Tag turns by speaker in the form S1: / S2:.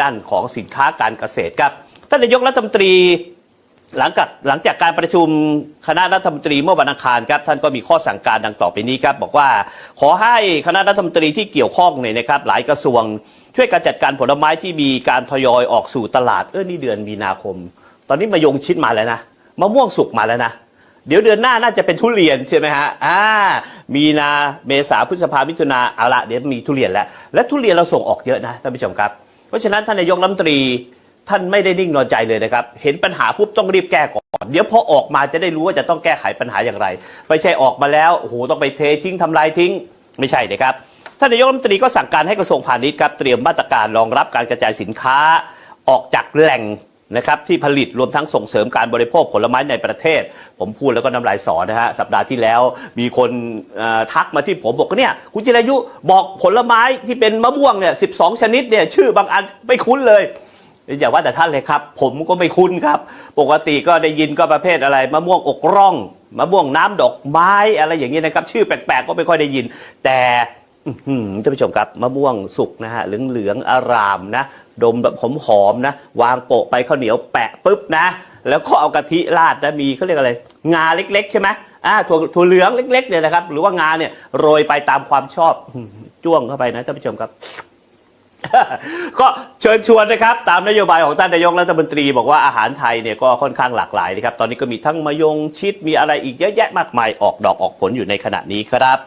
S1: ด้านของสินค้าการเกษตรครับท่านนายกรัฐมนตรีหลังจากหลังจากการประชุมคณะรัฐมนตรีเมื่อวันอังคารครับท่านก็มีข้อสั่งการดังต่อไปนี้ครับบอกว่าขอให้คณะรัฐมนตรีที่เกี่ยวข้องเนี่ยนะครับ หลายกระทรวง ช่วยการจัดการผลไม้ที่มีการทยอยออกสู่ตลาดเออนี่เดือนมีนาคม ตอนนี้มายงชิดมาแล้วนะมะม่วงสุกมาแล้วนะเดี๋ยวเดือนหน้าน่าจะเป็นทุเรียนใช่ไหมฮะอ่ามีนาเมษาพฤษภามิถุนาเอาละเดี๋ยวมีทุเรียนแล้วและทุเรียนเราส่งออกเยอะนะท่านผู้ชมครับ เพราะฉะนั้นท่านนายกรัฐมนตรีท่านไม่ได้นิ่งนอนใจเลยนะครับ เห็นปัญหาปุ๊บต้องรีบแก้ก่อน เดี๋ยวพอออกมาจะได้รู้ว่าจะต้องแก้ไขปัญหาอย่างไร ไม่ใช่ออกมาแล้วโอ้โหต้องไปเททิ้งทำลายทิ้งไม่ใช่นะครับท่านนายกรัฐมนตรีก็สั่งการให้กระทรวงพาณิชย์ครับเตรียมมาตรการรองรับการกระจายสินค้าออกจากแหล่ง นะครับที่ผลิตรวมทั้งส่งเสริมการบริโภคผลไม้ในประเทศ ผมพูดแล้วก็น้ำลายสอนะฮะสัปดาห์ที่แล้วมีคนเอ่อทักมาที่ผมบอกว่าเนี่ยคุณจิรายุบอกผลไม้ที่เป็นมะม่วงเนี่ยสิชนิดเนี่ยชื่อบางอันไม่คุ้นเลย อย่าว่าแต่ท่านเลยครับ ผมก็ไม่คุ้นครับ ปกติก็ได้ยินก็ประเภทอะไรมะม่วงอกร่องมะม่วงน้ำดอกไม้อะไรอย่างนี้ยนะครับ ชื่อแปลกๆก็ไม่ค่อยได้ยิน แต่ ท่านผู้ชมครับมะม่วงสุกนะฮะเหลืองๆอารามนะ ดมแบบหอมๆนะ วางโปะไปข้าวเหนียวแปะปุ๊บนะ แล้วก็เอากะทิราดนะมีเขาเรียกอะไรงาเล็ก ๆ ใช่ไหมอ่าถั่วถั่วเหลืองเล็กๆเนี่ยนะครับ หรือว่างาเนี่ยโรยไปตามความชอบจ้วงเข้าไปนะท่านผู้ชมครับก็เชิญชวนนะครับ ตามนโยบายของท่านนายกรัฐมนตรี บอกว่าอาหารไทยเนี่ยก็ค่อนข้างหลากหลายนะครับ ตอนนี้ก็มีทั้งมะยงชิดมีอะไรอีกเยอะแยะมากมายออกดอกออกผลอยู่ในขณะนี้ครับ